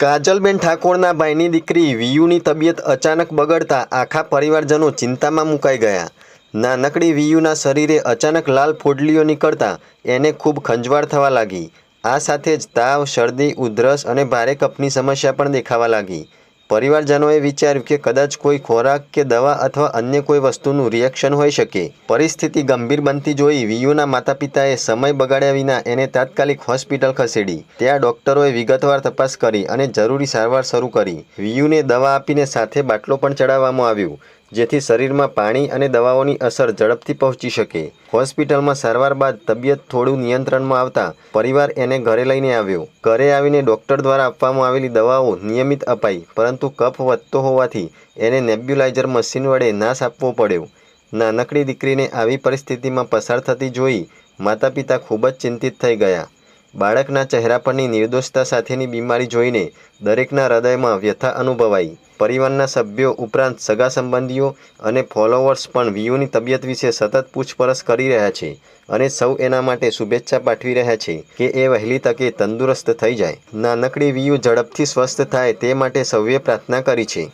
કાજલબેન ઠાકોરના ભાઈની દીકરી વિયુની તબિયત અચાનક બગડતા આખા પરિવારજનો ચિંતામાં મુકાઈ ગયા. નાનકડી વિયુના શરીરે અચાનક લાલ ફોડલીઓ નીકળતા એને ખૂબ ખંજવાળ થવા લાગી. આ સાથે જ તાવ, શરદી, ઉધરસ અને ભારે કપની સમસ્યા પણ દેખાવા લાગી. પરિવારજનોએ વિચાર્યું કે કદાચ કોઈ ખોરાક કે દવા અથવા અન્ય કોઈ વસ્તુનું રિએક્શન હોઈ શકે. પરિસ્થિતિ ગંભીર બનતી જોઈ વિયુના માતા પિતાએ સમય બગાડ્યા વિના એને તાત્કાલિક હોસ્પિટલ ખસેડી. ત્યાં ડોક્ટરોએ વિગતવાર તપાસ કરી અને જરૂરી સારવાર શરૂ કરી. વિયુને દવા આપીને સાથે બાટલો પણ ચડાવવામાં આવ્યો. જેથી શરીરમાં પાણી અને દવાઓની અસર ઝડપથી પહોંચી શકે. હોસ્પિટલમાં સારવાર બાદ તબિયત થોડું નિયંત્રણમાં આવતા પરિવાર એને ઘરે લઈને આવ્યો. ઘરે આવીને ડૉક્ટર દ્વારા આપવામાં આવેલી દવાઓ નિયમિત અપાઈ, પરંતુ કફ વધતો હોવાથી એને નેબ્યુલાઇઝર મશીન વડે નાશ આપવો પડ્યો. નાનકડી દીકરીને આવી પરિસ્થિતિમાં પસાર થતી જોઈ માતા પિતા ખૂબ જ ચિંતિત થઈ ગયા. બાળકના ચહેરા પરની નિર્દોષતા સાથેની બીમારી જોઈને દરેકના હૃદયમાં વ્યથા અનુભવાઈ. પરિવારના સભ્યો ઉપરાંત સગા સંબંધીઓ અને ફોલોવર્સ પણ વિયુની તબિયત વિશે સતત પૂછપરછ કરી રહ્યા છે અને સૌ એના માટે શુભેચ્છા પાઠવી રહ્યા છે કે એ વહેલી તકે તંદુરસ્ત થઈ જાય. નાનકડી વિયુ ઝડપથી સ્વસ્થ થાય તે માટે સૌએ પ્રાર્થના કરી છે.